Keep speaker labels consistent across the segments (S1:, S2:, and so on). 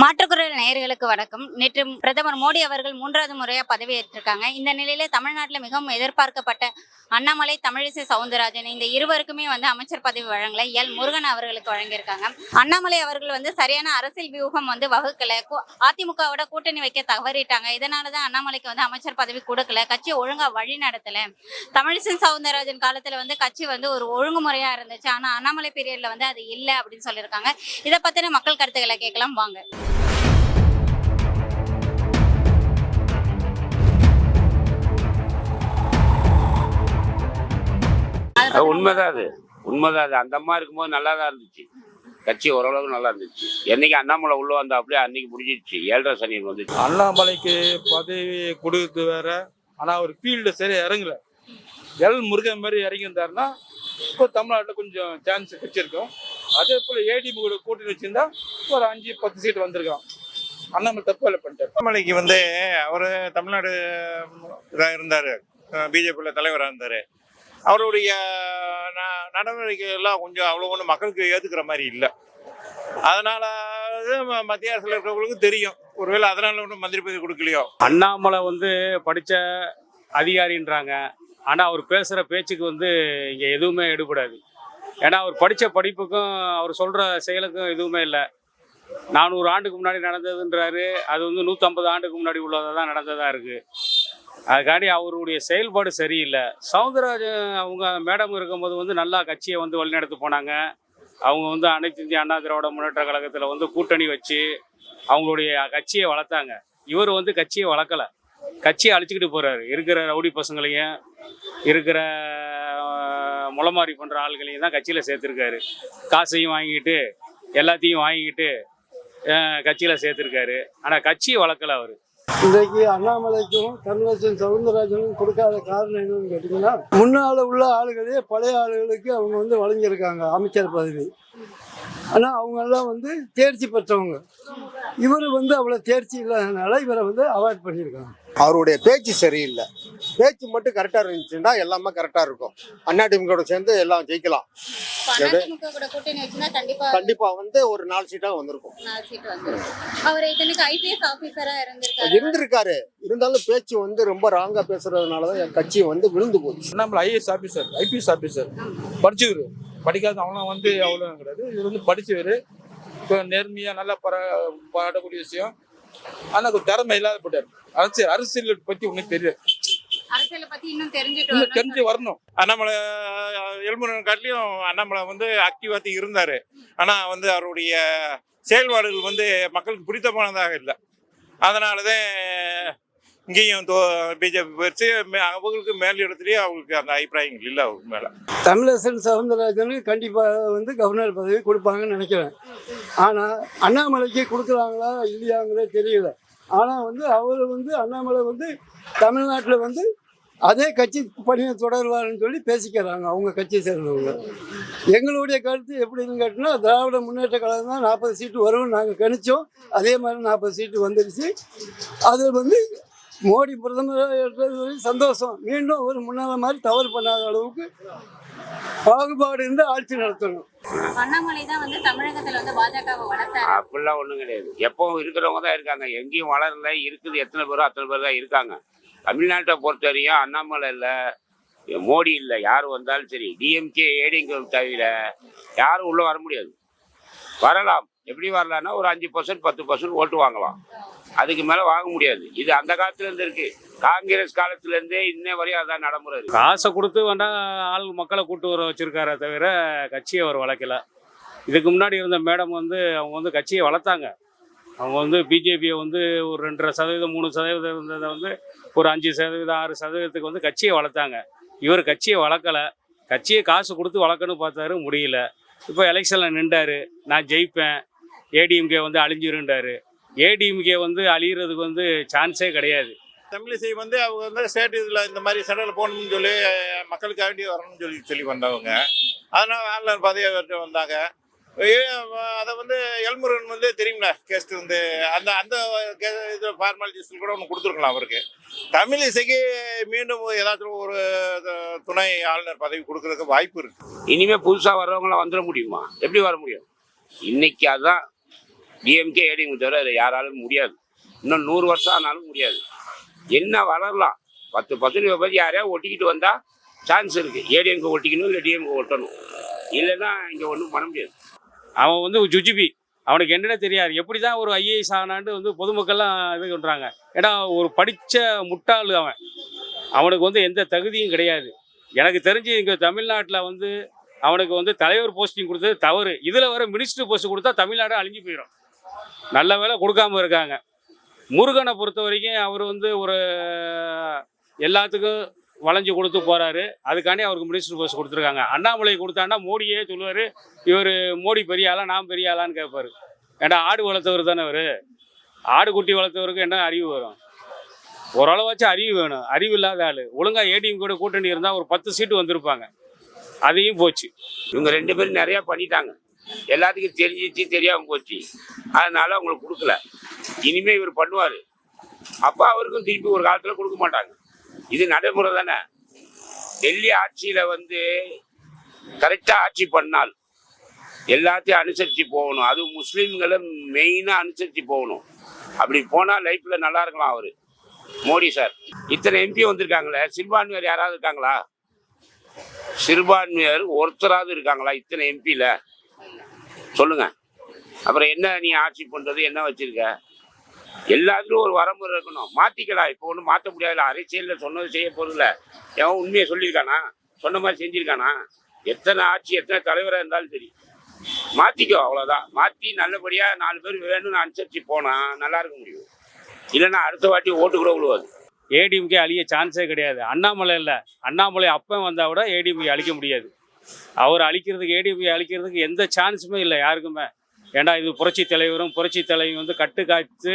S1: மாற்றுக்குரல் நேயர்களுக்கு வணக்கம். நேற்று பிரதமர் மோடி அவர்கள் மூன்றாவது முறையாக பதவியேற்றிருக்காங்க. இந்த நிலையில தமிழ்நாட்டில் மிகவும் எதிர்பார்க்கப்பட்ட அண்ணாமலை தமிழிசை சவுந்தரராஜன் இந்த இருவருக்குமே வந்து அமைச்சர் பதவி வழங்கல. எல் முருகன் அவர்களுக்கு வழங்கியிருக்காங்க. அண்ணாமலை அவர்கள் வந்து சரியான அரசியல் வியூகம் வந்து வகுக்கல. அதிமுகவோட கூட்டணி வைக்க தவறிட்டாங்க. இதனாலதான் அண்ணாமலைக்கு வந்து அமைச்சர் பதவி கொடுக்கல. கட்சி ஒழுங்கா வழி நடத்தல. தமிழிசை சவுந்தரராஜன் காலத்துல வந்து கட்சி வந்து ஒரு ஒழுங்குமுறையா இருந்துச்சு. ஆனா அண்ணாமலை பீரியட்ல வந்து அது இல்லை அப்படின்னு சொல்லியிருக்காங்க. இதை பத்தின மக்கள் கருத்துக்களை கேட்கலாம். வாங்க.
S2: அது உண்மைதான் அது. உண்மைதான் அது. அந்த அம்மா இருக்கும்போது நல்லா தான் இருந்துச்சு. கட்சி ஓரளவுக்கு நல்லா இருந்துச்சு. என்னைக்கு அண்ணாமலை உள்ள வந்தா அப்படியே அன்னைக்கு முடிஞ்சிடுச்சு ஏழரை சனியன் வந்துச்சு.
S3: அண்ணாமலைக்கு பதவி கொடுத்து வேற. ஆனால் அவர் ஃபீல்டு சரியாக இறங்கல. எல் முருகன் மாதிரி இறங்கியிருந்தாருன்னா இப்போ தமிழ்நாட்டில் கொஞ்சம் சான்ஸ் வச்சிருக்கோம் அதே போல் கூட கூட்டணி வச்சிருந்தா ஒரு அஞ்சு பத்து சீட் வந்திருக்கான் அண்ணாமலை தப்பு வேலை பண்ணிட்டார்.
S4: அண்ணாமலைக்கு வந்து அவர் தமிழ்நாடு இதாக இருந்தார். பிஜேபியில் தலைவராக இருந்தார். அவருடைய ந- எல்லாம் கொஞ்சம் அவ்வளோ ஒன்றும் மக்களுக்கு ஏற்றுக்கிற மாதிரி இல்லை. அதனால மத்திய அரசில் இருக்கிறவங்களுக்கு தெரியும். ஒருவேளை அதனால ஒன்றும் மந்திரி பதவி கொடுக்கலையோ.
S5: அண்ணாமலை வந்து படித்த அதிகாரின்றாங்க. ஆனால் அவர் பேசுகிற பேச்சுக்கு வந்து இங்கே எதுவுமே எடுபடாது. ஏன்னா அவர் படித்த படிப்புக்கும் அவர் சொல்கிற செயலுக்கும் எதுவுமே இல்லை. நானூறு ஆண்டுக்கு முன்னாடி நடந்ததுன்றாரு. அது வந்து நூற்றம்பது ஆண்டுக்கு முன்னாடி உள்ளதாக தான் நடந்ததாக இருக்குது அதுக்காண்டி அவருடைய செயல்பாடு சரியில்லை. சவுந்தரராஜன் அவங்க மேடம் இருக்கும்போது வந்து நல்லா கட்சியை வந்து வழிநடத்து போனாங்க. அவங்க வந்து அனைத்து இந்திய அண்ணா திராவிட முன்னேற்ற கழகத்தில் வந்து கூட்டணி வச்சு அவங்களுடைய கட்சியை வளர்த்தாங்க. இவர் வந்து கட்சியை வளர்க்கல. கட்சியை அழிச்சுக்கிட்டு போகிறாரு இருக்கிற ரவுடி பசங்களையும் இருக்கிற முளமாரி பண்ணுற ஆள்களையும் தான் கட்சியில் சேர்த்துருக்காரு. காசையும் வாங்கிட்டு எல்லாத்தையும் வாங்கிக்கிட்டு கட்சியில் சேர்த்துருக்காரு. சேர்த்திருக்காரு கட்சியை வளர்க்கல அவர்.
S6: இன்றைக்கு அண்ணாமலைக்கும் தமிழரசன் சவுந்தரராஜனும் கொடுக்காத காரணம் என்னன்னு கேட்டிங்கன்னா முன்னால் உள்ள ஆளுகளே பழைய ஆளுகளுக்கு அவங்க வந்து வழங்கியிருக்காங்க அமைச்சர் பதவி. ஆனால் அவங்கெல்லாம் வந்து தேர்ச்சி பெற்றவங்க. இவர் வந்து அவ்வளோ தேர்ச்சி இல்லாதனால இவரை வந்து அவாய்ட் பண்ணியிருக்காங்க.
S7: அவருடைய பேச்சு சரியில்லை. பேச்சு மட்டும் கரெக்டாக இருந்துச்சுன்னா எல்லாமே கரெக்டாக இருக்கும். அண்ணா கூட சேர்ந்து எல்லாம் ஜெயிக்கலாம்.
S1: கண்டிப்பா
S7: கண்டிப்பாக வந்து ஒரு நாலு சீட்டாக வந்திருக்கும்.
S1: நாலு சீட் வந்துரும். அவர் இத்தனைக்கு ஐபிஎஸ் ஆபீசரா இருந்திருக்காரு.
S7: இருந்திருக்காரு. இருந்தாலும் பேச்சு வந்து ரொம்ப ராங்கா பேசுறதுனால தான் என் கட்சி வந்து விழுந்து போச்சு.
S3: Annamalai IAS officer IPS officer படிச்சவர். படிக்காத அவனும் வந்து அவ்வளோ கிடையாது. இவர் வந்து படிச்சவர். இப்போ நேர்மையாக நல்லா பர பாடக்கூடிய விஷயம். ஆனால் கொஞ்சம் திறமை இல்லாத போட்டார். அரசியல் அரசியல் பற்றி ஒன்றும் தெரியாது
S1: அரசியலை பத்தி இன்னும் தெரிஞ்சுட்டு
S3: இன்னும்
S1: வரணும்.
S3: தெரிஞ்சு வரணும்.
S4: அண்ணாமலை எல்முருகன் காட்டிலையும் அண்ணாமலை வந்து ஆக்டிவாக இருந்தார். ஆனால் வந்து அவருடைய செயல்பாடுகள் வந்து மக்களுக்கு பிடித்தமானதாக இல்லை. அதனால தான் இங்கேயும் பிஜேபி போயிடுச்சு. மே- அவங்களுக்கு மேல் இடத்துலயே அவங்களுக்கு அந்த அபிப்பிராயங்கள் இல்லை அவங்க மேலே.
S6: தமிழரசன் சவுந்தரராஜனுக்கு கண்டிப்பாக வந்து கவர்னர் பதவி கொடுப்பாங்கன்னு நினைக்கிறேன். ஆனால் அண்ணாமலைக்கு கொடுக்குறாங்களா இல்லையாங்கிறதே தெரியல. ஆனால் வந்து அவர் வந்து அண்ணாமலை வந்து தமிழ்நாட்டில் வந்து அதே கட்சி பணியை தொடர்வார்னு சொல்லி பேசிக்கிறாங்க அவங்க கட்சியை சேர்ந்தவங்க. எங்களுடைய கருத்து எப்படின்னு கேட்டினா திராவிட முன்னேற்ற கழகம் தான் நாற்பது சீட்டு வரும்னு நாங்கள் கணிச்சோம். அதே மாதிரி நாற்பது சீட்டு வந்துருச்சு. அது வந்து மோடி பிரதமர் சந்தோஷம். மீண்டும் ஒரு முன்னாள் மாதிரி தவறு பண்ணாத அளவுக்கு பாகுபாடு இருந்து ஆட்சி நடத்தணும்.
S1: அண்ணாமலை தான் வந்து தமிழகத்துல வந்து பாஜகவை வளர்த்தாரு.
S2: அப்படிலாம் ஒண்ணும் கிடையாது. எப்பவும் இருக்கிறவங்க தான் இருக்காங்க. எங்கேயும் வளரல இருக்குது. எத்தனை பேரோ அத்தனை பேர் தான் இருக்காங்க. தமிழ்நாட்டை பொறுத்த வரையும் அண்ணாமலை இல்லை மோடி இல்லை. யார் வந்தாலும் சரி டிஎம்கே ஏடிங்கிறது தவிர யாரும் உள்ள வர முடியாது. வரலாம். எப்படி வரலாம்னா ஒரு அஞ்சு பர்சன்ட் பத்து பர்சன்ட் ஓட்டு வாங்கலாம். அதுக்கு மேல வாங்க முடியாது. இது அந்த காலத்துல இருந்து இருக்கு. காங்கிரஸ் காலத்துல இருந்தே இன்ன வரையும் அதான் நடைமுறை
S5: காசை கொடுத்து வேண்டா ஆள் மக்களை கூட்டு வர வச்சிருக்காரே தவிர கட்சியை அவர் வளர்க்கல. இதுக்கு முன்னாடி இருந்த மேடம் வந்து அவங்க வந்து கட்சியை வளர்த்தாங்க. அவங்க வந்து பிஜேபியை வந்து ஒரு ரெண்டரை சதவீதம் மூணு சதவீதம் இருந்ததை வந்து ஒரு அஞ்சு சதவீதம் ஆறு சதவீதத்துக்கு வந்து கட்சியை வளர்த்தாங்க. இவர் கட்சியை வளர்க்கல. கட்சியை காசு கொடுத்து வளர்க்கணும்னு பார்த்தாரு முடியல. இப்போ எலெக்ஷனில் நின்றாரு. நான் ஜெயிப்பேன். ஏடிஎம்கே வந்து அழிஞ்சிருண்டாரு ஏடிஎம்கே வந்து அழியிறதுக்கு வந்து சான்ஸே கிடையாது.
S4: தமிழிசை வந்து அவங்க வந்து ஸ்டேட் இதில் இந்த மாதிரி சென்ட்ரல் போகணும்னு சொல்லி மக்களுக்காக வேண்டி வரணும்னு சொல்லி சொல்லி வந்தவங்க. அதனால் ஆன்லைன் பதவி வந்தாங்க. அதை வந்து எல்முருகன் வந்து தெரியுங்களா கேஸ் வந்து. அந்த அந்த இது ஃபார்மாலிட்டிஸ் கூட ஒன்று கொடுத்துருக்கலாம் அவருக்கு. தமிழிசைக்கு மீண்டும் ஏதாச்சும் ஒரு துணை ஆளுநர் பதவி கொடுக்கறதுக்கு வாய்ப்பு இருக்கு.
S2: இனிமே புதுசா வர்றவங்களாம் வந்துட முடியுமா? எப்படி வர முடியும்? இன்னைக்கு அதான் டிஎம்கே ஏடிஎம்கே தவிர அதை யாராலும் முடியாது. இன்னும் நூறு வருஷம் ஆனாலும் முடியாது. என்ன வளரலாம்? பத்து பர்சன்ட் பற்றி யாரையா ஒட்டிக்கிட்டு வந்தால் சான்ஸ் இருக்குது ஏடிஎம்கே ஒட்டிக்கணும் இல்லை டிஎம்கே ஒட்டணும். இல்லைன்னா இங்கே ஒன்றும் பண்ண முடியாது.
S5: அவன் வந்து ஜுஜிபி. அவனுக்கு என்னென்ன தெரியாது. எப்படி தான் ஒரு ஐஏஎஸ் ஆனான்ட்டு வந்து பொதுமக்கள்லாம் இது பண்ணுறாங்க ஏன்னா ஒரு படித்த முட்டாள் அவன். அவனுக்கு வந்து எந்த தகுதியும் கிடையாது. எனக்கு தெரிஞ்சு இங்கே தமிழ்நாட்டில் வந்து அவனுக்கு வந்து தலைவர் போஸ்டிங் கொடுத்தது தவறு. இதில் வர மினிஸ்டர் போஸ்ட் கொடுத்தா தமிழ்நாடு அழிஞ்சு போயிடும். நல்ல வேலை கொடுக்காம இருக்காங்க. முருகனை பொறுத்த வரைக்கும் அவர் வந்து ஒரு எல்லாத்துக்கும் வளைஞ்சு கொடுத்து போகிறாரு அதுக்காண்டி அவருக்கு மினிஸ்டர் போஸ்ட் கொடுத்துருக்காங்க. அண்ணாமலை கொடுத்தாண்டா மோடியே சொல்லுவார் இவர் மோடி பெரிய ஆளா நான் பெரிய ஆளான்னு கேட்பாரு. ஏன்டா ஆடு வளர்த்தவர் தானே அவர்? ஆடு குட்டி வளர்த்தவருக்கு என்ன அறிவு வரும்? ஓரளவாச்சும் அறிவு வேணும். அறிவு இல்லாத ஆள். ஒழுங்காக ஏடிஎம் கூட கூட்டணி இருந்தால் ஒரு பத்து சீட்டு வந்திருப்பாங்க. அதையும் போச்சு.
S2: இவங்க ரெண்டு பேரும் நிறையா பண்ணிட்டாங்க. எல்லாத்துக்கும் தெரிஞ்சிச்சு தெரியாமல் போச்சு. அதனால அவங்களுக்கு கொடுக்கல. இனிமே இவர் பண்ணுவார். அப்போ அவருக்கும் திருப்பி ஒரு காலத்தில் கொடுக்க மாட்டாங்க. இது நடைமுறை தானே. டெல்லி ஆட்சியில் வந்து கரெக்டாக ஆட்சி பண்ணால் எல்லாத்தையும் அனுசரித்து போகணும். அதுவும் முஸ்லீம்களை மெயினாக அனுசரித்து போகணும். அப்படி போனால் லைஃப்பில் நல்லா இருக்கலாம் அவர். மோடி சார். இத்தனை எம்பி வந்திருக்காங்களே. சிறுபான்மையர் யாராவது இருக்காங்களா? சிறுபான்மையர் ஒருத்தராவது இருக்காங்களா இத்தனை எம்பியில் சொல்லுங்க. அப்புறம் என்ன நீ ஆட்சி பண்றது என்ன வச்சிருக்க? எல்லாத்துக்கும் ஒரு வரமுறை இருக்கணும். மாத்திக்கலாம் இப்போ ஒன்றும் மாற்ற முடியாதுல்ல. அரசியலில் சொன்னது செய்ய போறதில்ல. எவன் உண்மையை சொல்லியிருக்கானா? சொன்ன மாதிரி செஞ்சிருக்கானா? எத்தனை ஆட்சி எத்தனை தலைவராக இருந்தாலும் சரி. மாத்திக்கோ அவ்வளோதான் மாற்றி நல்லபடியாக நாலு பேர் வேணும்னு அனுசரித்து போனால் நல்லா இருக்க முடியும். இல்லைன்னா அடுத்த வாட்டி ஓட்டு கூட விழுவாது.
S5: ஏடிஎம்கே அழிய சான்ஸே கிடையாது. அண்ணாமலை இல்லை. அண்ணாமலை அப்போ வந்தால் கூட ஏடிஎம்கே அழிக்க முடியாது. அவர் அழிக்கிறதுக்கு ஏடிபி அழிக்கிறதுக்கு எந்த சான்ஸுமே இல்லை யாருக்குமே. ஏன்னா இது புரட்சி தலைவரும் புரட்சி தலைவி வந்து கட்டு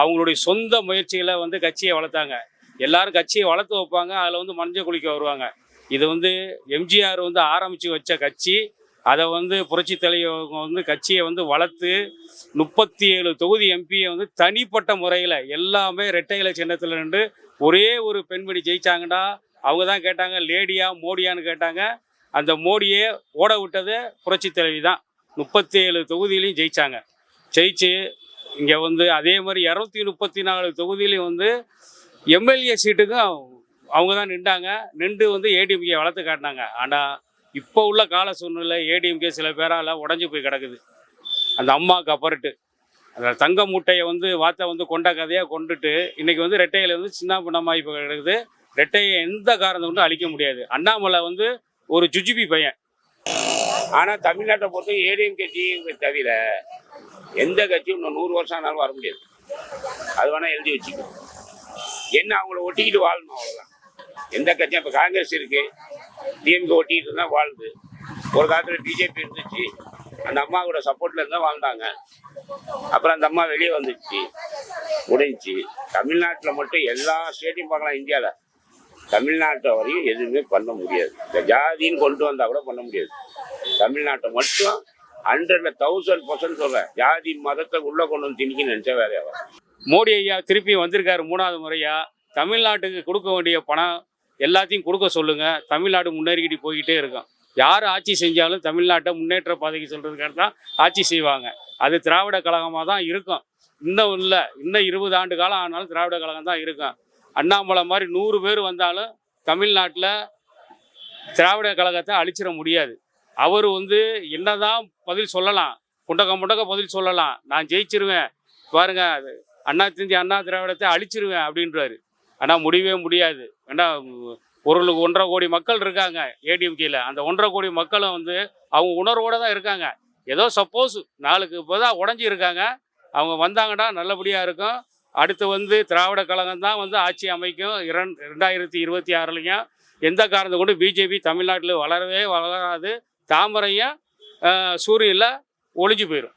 S5: அவங்களுடைய சொந்த முயற்சியில் வந்து கட்சியை வளர்த்தாங்க. எல்லாரும் கட்சியை வளர்த்து வைப்பாங்க அதில் வந்து மஞ்சள் குளிக்க வருவாங்க. இது வந்து எம்ஜிஆர் வந்து ஆரம்பித்து வச்ச கட்சி. அதை வந்து புரட்சி தலைவர் வந்து கட்சியை வந்து வளர்த்து முப்பத்தி ஏழு தொகுதி எம்பியை வந்து தனிப்பட்ட முறையில் எல்லாமே ரெட்டை இலை சின்னத்தில் நின்று ஒரே ஒரு பெண்மணி ஜெயிச்சாங்கன்னா அவங்க தான் கேட்டாங்க லேடியா மோடியான்னு கேட்டாங்க. அந்த மோடியே ஓட விட்டது புரட்சி தலைவி தான். முப்பத்தி ஏழு தொகுதியிலையும் ஜெயித்தாங்க ஜெயிச்சு இங்கே வந்து அதே மாதிரி இரநூத்தி முப்பத்தி நாலு தொகுதியிலையும் வந்து எம்எல்ஏ சீட்டுக்கும் அவங்க தான் நின்றாங்க. நின்று வந்து ஏடிஎம்கே வளர்த்து காட்டினாங்க. ஆனால் இப்போ உள்ள கால சூழ்நிலை ஏடிஎம்கே சில பேரால் உடஞ்சி போய் கிடக்குது. அந்த அம்மாவுக்கு அப்புறட்டு அந்த தங்க மூட்டையை வந்து வார்த்தை வந்து கொண்ட கதையாக கொண்டுட்டு இன்றைக்கி வந்து ரெட்டையில் வந்து சின்ன பின்னமாக இப்போ கிடக்குது. ரெட்டையை எந்த காரணத்தை கொண்டு அழிக்க முடியாது. அண்ணாமலை வந்து ஒரு ஜுஜிபி பையன்.
S2: ஆனால் தமிழ்நாட்டை பொறுத்த ஏடிஎம்கே டிஎம்கே தவிர எந்த கட்சியும் இன்னும் நூறு வருஷம் ஆனாலும் வர முடியாது. அது வேணால் எழுதி வச்சுக்கணும் என்ன அவங்கள ஒட்டிக்கிட்டு வாழணும் அவ்வளோதான் எந்த கட்சியும் இப்போ காங்கிரஸ் இருக்குது டிஎம்கே ஒட்டிக்கிட்டு இருந்தால் வாழ்ந்து. ஒரு காலத்தில் பிஜேபி இருந்துச்சு. அந்த அம்மாவோட சப்போர்ட்ல இருந்தால் வாழ்ந்தாங்க. அப்புறம் அந்த அம்மா வெளியே வந்துச்சு. முடிஞ்சிச்சு. தமிழ்நாட்டில் மட்டும் எல்லா ஸ்டேட்டையும் பார்க்கலாம் இந்தியாவில் தமிழ்நாட்டை வரையும் எதுவுமே பண்ண முடியாது. இந்த ஜாதின்னு கொண்டு வந்தால் கூட பண்ண முடியாது. தமிழ்நாட்டை மட்டும் ஹண்ட்ரட்ல தௌசண்ட் பர்சன்ட் சொல்கிறேன் ஜாதி மதத்தை உள்ளே கொண்டு வந்து திணிக்க நினச்சா வேலையாக
S5: மோடி ஐயா திருப்பி வந்திருக்காரு மூணாவது முறையாக தமிழ்நாட்டுக்கு கொடுக்க வேண்டிய பணம் எல்லாத்தையும் கொடுக்க சொல்லுங்கள் தமிழ்நாடு முன்னேறிக்கிட்டு போய்கிட்டே இருக்கும். யார் ஆட்சி செஞ்சாலும் தமிழ்நாட்டை முன்னேற்ற பாதைக்கு சொல்கிறதுக்காக தான் ஆட்சி செய்வாங்க. அது திராவிட கழகமாக தான் இருக்கும். இன்னும் இல்லை. இன்னும் இருபது ஆண்டு காலம் ஆனாலும் திராவிட கழகம் தான் இருக்கும். அண்ணாமலை மாதிரி நூறு பேர் வந்தாலும் தமிழ்நாட்டில் திராவிட கழகத்தை அழிச்சிட முடியாது. அவர் வந்து என்னதான் பதில் சொல்லலாம் குண்டக்க முண்டக்க பதில் சொல்லலாம் நான் ஜெயிச்சிருவேன் பாருங்க அது அண்ணா திந்தி அண்ணா திராவிடத்தை அழிச்சிருவேன் அப்படின்றாரு. ஆனால் முடியவே முடியாது. ஏன்னா ஒரு ஒன்றரை கோடி மக்கள் இருக்காங்க ஏடிஎம்கேல. அந்த ஒன்றரை கோடி மக்களும் வந்து அவங்க உணர்வோடு தான் இருக்காங்க. ஏதோ சப்போஸ் நாளுக்கு இப்போ தான் உடஞ்சி இருக்காங்க. அவங்க வந்தாங்கன்னா நல்லபடியாக இருக்கும். அடுத்து வந்து திராவிட கழகம் தான் வந்து ஆட்சி அமைக்கும். இரண் ரெண்டாயிரத்தி இருபத்தி ஆறுலையும் எந்த காரணத்தை கொண்டு பிஜேபி தமிழ்நாட்டில் வளரவே வளராது. தாமரையும் சூரியனில் ஒளிஞ்சு போயிடும்